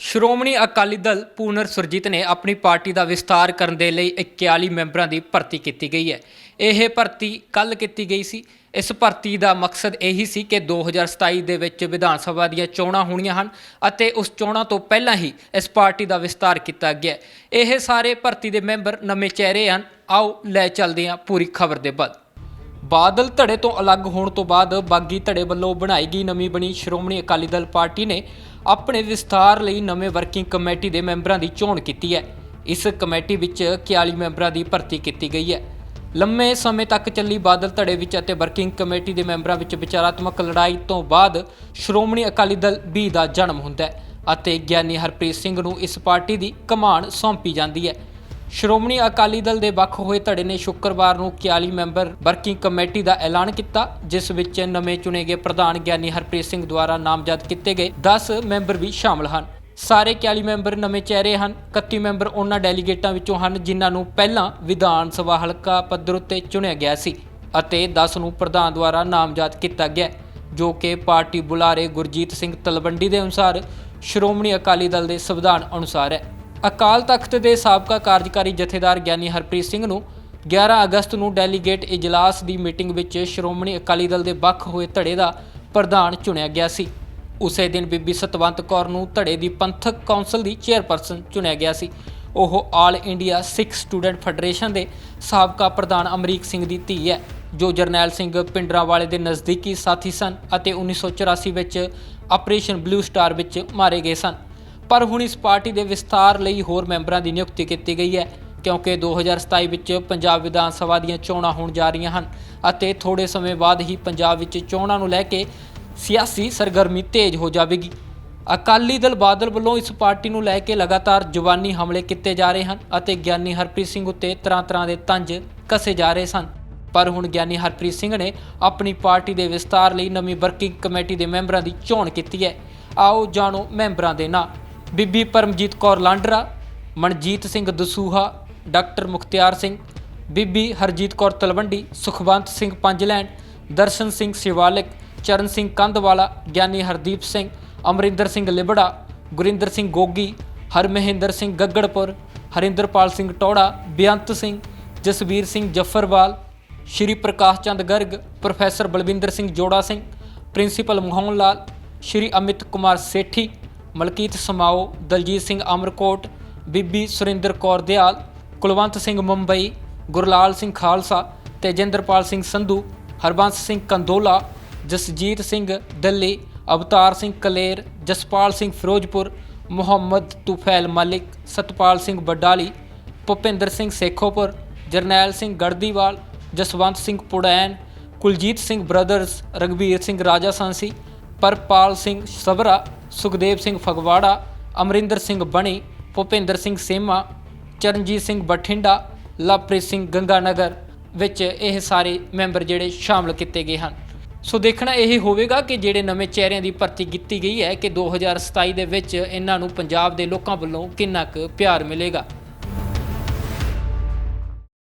ਸ਼੍ਰੋਮਣੀ ਅਕਾਲੀ ਦਲ ਪੂਨਰ ਸੁਰਜੀਤ ਨੇ ਆਪਣੀ ਪਾਰਟੀ ਦਾ ਵਿਸਤਾਰ ਕਰਨ ਦੇ ਲਈ 41 ਮੈਂਬਰਾਂ ਦੀ ਭਰਤੀ ਕੀਤੀ ਗਈ ਹੈ। ਇਹ ਭਰਤੀ ਕੱਲ ਕੀਤੀ ਗਈ ਸੀ। ਇਸ ਭਰਤੀ ਦਾ ਮਕਸਦ ਇਹੀ ਸੀ ਕਿ 2027 ਦੇ ਵਿੱਚ ਵਿਧਾਨ ਸਭਾ ਦੀਆਂ ਚੋਣਾਂ ਹੋਣੀਆਂ ਹਨ ਅਤੇ ਉਸ ਚੋਣਾਂ ਤੋਂ ਪਹਿਲਾਂ ਹੀ ਇਸ ਪਾਰਟੀ ਦਾ ਵਿਸਤਾਰ ਕੀਤਾ ਗਿਆ ਇਹ ਸਾਰੇ ਭਰਤੀ ਦੇ ਮੈਂਬਰ ਨਵੇਂ ਚਿਹਰੇ ਹਨ। ਆਓ ਲੈ ਚੱਲਦੇ ਹਾਂ ਪੂਰੀ ਖਬਰ ਦੇ ਬਾਅਦ ਬਾਦਲ ਧੜੇ ਤੋਂ ਅਲੱਗ ਹੋਣ ਤੋਂ ਬਾਅਦ ਬਾਗੀ ਧੜੇ ਵੱਲੋਂ ਬਣਾਈ ਗਈ ਨਵੀਂ ਬਣੀ ਸ਼੍ਰੋਮਣੀ ਅਕਾਲੀ ਦਲ ਪਾਰਟੀ ਨੇ ਆਪਣੇ ਵਿਸਥਾਰ ਲਈ ਨਵੇਂ ਵਰਕਿੰਗ ਕਮੇਟੀ ਦੇ ਮੈਂਬਰਾਂ ਦੀ ਚੋਣ ਕੀਤੀ ਹੈ। ਇਸ ਕਮੇਟੀ ਵਿੱਚ 41 ਮੈਂਬਰਾਂ ਦੀ ਭਰਤੀ ਕੀਤੀ ਗਈ ਹੈ। ਲੰਮੇ ਸਮੇਂ ਤੱਕ ਚੱਲੀ ਬਾਦਲ ਧੜੇ ਵਿੱਚ ਅਤੇ ਵਰਕਿੰਗ ਕਮੇਟੀ ਦੇ ਮੈਂਬਰਾਂ ਵਿੱਚ ਵਿਚਾਰਾਤਮਕ ਲੜਾਈ ਤੋਂ ਬਾਅਦ ਸ਼੍ਰੋਮਣੀ ਅਕਾਲੀ ਦਲ ਬੀ ਦਾ ਜਨਮ ਹੁੰਦਾ ਹੈ ਅਤੇ ਗਿਆਨੀ ਹਰਪ੍ਰੀਤ ਸਿੰਘ ਨੂੰ ਇਸ ਪਾਰਟੀ ਦੀ ਕਮਾਨ ਸੌਂਪੀ ਜਾਂਦੀ ਹੈ। ਸ਼੍ਰੋਮਣੀ ਅਕਾਲੀ ਦਲ ਦੇ ਵੱਖ ਹੋਏ ਧੜੇ ਨੇ ਸ਼ੁੱਕਰਵਾਰ ਨੂੰ 41 ਮੈਂਬਰ ਵਰਕਿੰਗ ਕਮੇਟੀ ਦਾ ਐਲਾਨ ਕੀਤਾ, ਜਿਸ ਵਿੱਚ ਨਵੇਂ ਚੁਣੇ ਗਏ ਪ੍ਰਧਾਨ ਗਿਆਨੀ ਹਰਪ੍ਰੀਤ ਸਿੰਘ ਦੁਆਰਾ ਨਾਮਜ਼ਦ ਕੀਤੇ ਗਏ 10 ਮੈਂਬਰ ਵੀ ਸ਼ਾਮਲ ਹਨ। ਸਾਰੇ 41 ਮੈਂਬਰ ਨਵੇਂ ਚਿਹਰੇ ਹਨ। 31 ਮੈਂਬਰ ਉਹਨਾਂ ਡੈਲੀਗੇਟਾਂ ਵਿੱਚੋਂ ਹਨ, ਜਿਨ੍ਹਾਂ ਨੂੰ ਪਹਿਲਾਂ ਵਿਧਾਨ ਸਭਾ ਹਲਕਾ ਪੱਧਰ ਉੱਤੇ ਚੁਣਿਆ ਗਿਆ ਸੀ ਅਤੇ 10 ਨੂੰ ਪ੍ਰਧਾਨ ਦੁਆਰਾ ਨਾਮਜ਼ਦ ਕੀਤਾ ਗਿਆ, ਜੋ ਕਿ ਪਾਰਟੀ ਬੁਲਾਰੇ ਗੁਰਜੀਤ ਸਿੰਘ ਤਲਵੰਡੀ ਦੇ ਅਨੁਸਾਰ ਸ਼੍ਰੋਮਣੀ ਅਕਾਲੀ ਦਲ ਦੇ ਸੰਵਿਧਾਨ ਅਨੁਸਾਰ ਹੈ। ਅਕਾਲ ਤਖਤ ਦੇ ਸਾਬਕਾ ਕਾਰਜਕਾਰੀ ਜਥੇਦਾਰ ਗਿਆਨੀ ਹਰਪ੍ਰੀਤ ਸਿੰਘ ਨੂੰ 11 ਅਗਸਤ ਨੂੰ ਡੈਲੀਗੇਟ ਇਜਲਾਸ ਦੀ ਮੀਟਿੰਗ ਵਿੱਚ ਸ਼੍ਰੋਮਣੀ ਅਕਾਲੀ ਦਲ ਦੇ ਵੱਖ ਹੋਏ ਧੜੇ ਦਾ ਪ੍ਰਧਾਨ ਚੁਣਿਆ ਗਿਆ ਸੀ। ਉਸੇ ਦਿਨ ਬੀਬੀ ਸਤਵੰਤ ਕੌਰ ਨੂੰ ਧੜੇ ਦੀ ਪੰਥਕ ਕੌਂਸਲ ਦੀ ਚੇਅਰਪਰਸਨ ਚੁਣਿਆ ਗਿਆ ਸੀ। ਉਹ all India Sikh student federation ਦੇ ਸਾਬਕਾ ਪ੍ਰਧਾਨ ਅਮਰੀਕ ਸਿੰਘ ਦੀ ਧੀ ਹੈ। ਜੋ ਜਰਨੈਲ ਸਿੰਘ ਪਿੰਡਰਾਵਾਲੇ ਦੇ ਨਜ਼ਦੀਕੀ ਸਾਥੀ ਸਨ ਅਤੇ 1984 ਵਿੱਚ ਆਪਰੇਸ਼ਨ ਬਲੂ ਸਟਾਰ ਵਿੱਚ ਮਾਰੇ ਗਏ ਸਨ। ਪਰ ਹੁਣ ਇਸ ਪਾਰਟੀ ਦੇ ਵਿਸਥਾਰ ਲਈ ਹੋਰ ਮੈਂਬਰਾਂ ਦੀ ਨਿਯੁਕਤੀ ਕੀਤੀ ਗਈ ਹੈ, ਕਿਉਂਕਿ 2027 ਵਿੱਚ ਪੰਜਾਬ ਵਿਧਾਨ ਸਭਾ ਦੀਆਂ ਚੋਣਾਂ ਹੋਣ ਜਾ ਰਹੀਆਂ ਹਨ ਅਤੇ ਥੋੜੇ ਸਮੇਂ ਬਾਅਦ ਹੀ ਪੰਜਾਬ ਵਿੱਚ ਚੋਣਾਂ ਨੂੰ ਲੈ ਕੇ ਸਿਆਸੀ ਸਰਗਰਮੀ ਤੇਜ਼ ਹੋ ਜਾਵੇਗੀ। ਅਕਾਲੀ ਦਲ ਬਾਦਲ ਵੱਲੋਂ ਇਸ ਪਾਰਟੀ ਨੂੰ ਲੈ ਕੇ ਲਗਾਤਾਰ ਜਵਾਨੀ ਹਮਲੇ ਕੀਤੇ ਜਾ ਰਹੇ ਹਨ ਅਤੇ ਗਿਆਨੀ ਹਰਪ੍ਰੀਤ ਸਿੰਘ ਉੱਤੇ ਤਰ੍ਹਾਂ-ਤਰ੍ਹਾਂ ਦੇ ਤੰਜ ਕਸੇ ਜਾ ਰਹੇ ਸਨ। ਪਰ ਹੁਣ ਗਿਆਨੀ ਹਰਪ੍ਰੀਤ ਸਿੰਘ ਨੇ ਆਪਣੀ ਪਾਰਟੀ ਦੇ ਵਿਸਤਾਰ ਲਈ ਨਵੀਂ ਵਰਕਿੰਗ ਕਮੇਟੀ ਦੇ ਮੈਂਬਰਾਂ ਦੀ ਚੋਣ ਕੀਤੀ ਹੈ। ਆਓ ਜਾਣੋ ਮੈਂਬਰਾਂ ਦੇ ਨਾਂ। Bibi Paramjit Kaur Landran, Manjit Singh Dasuya, doctor Mukhtiar Singh, Bibi Harjit Kaur Talwandi, Sukhwant Singh ਪੰਜਲੈਂਡ Darshan Singh Shivalik, Charan Singh Kandhwala Giani Hardeep Singh, Amarinder Singh Libra, Gurinder Singh Gogi, Harmahinder Singh Gaggarpur, Harinderpal Singh Taura, Beant Singh, Jasvir Singh Jafarwal, Shri Prakash Chand Garg, professor Balwinder Singh Jora Singh, principal Mohan Lal Shri Amit Kumar Sethi Malkit Samao, Daljit Singh Amarkot, Bibi Surinder Kaur Dial, Kulwant Singh Mumbai, Gurlal Singh Khalsa Tejinderpal Singh Sandhu, Harbans Singh Kandola, Jasjit Singh Delhi, Avtar Singh Kaler, Jaspal Singh Ferozepur, Muhammad Tufail Malik, Satpal Singh Baddali Bhupinder Singh Sekhopur, Jarnail Singh Garhdiwala, Jaswant Singh Purain, Kuljit Singh brothers Ragvir Singh Raja Sansi Parpal Singh Sabra Sukhdev Singh Phagwara, Amarinder Singh ਬਣੀ, ਭੁਪਿੰਦਰ ਸਿੰਘ ਸੇਮਾ, ਚਰਨਜੀਤ ਸਿੰਘ ਬਠਿੰਡਾ, ਲਵਪ੍ਰੀਤ ਸਿੰਘ ਗੰਗਾਨਗਰ ਵਿੱਚ ਇਹ ਸਾਰੇ member ਜਿਹੜੇ ਸ਼ਾਮਲ ਕੀਤੇ ਗਏ ਹਨ। ਸੋ ਦੇਖਣਾ ਇਹ ਹੋਵੇਗਾ ਕਿ ਜਿਹੜੇ ਨਵੇਂ ਚਿਹਰਿਆਂ ਦੀ ਭਰਤੀ ਕੀਤੀ ਗਈ ਹੈ ਕਿ 2027 ਦੇ ਵਿੱਚ ਇਹਨਾਂ ਨੂੰ ਪੰਜਾਬ ਦੇ ਲੋਕਾਂ ਵੱਲੋਂ ਕਿੰਨਾ ਕੁ ਪਿਆਰ ਮਿਲੇਗਾ।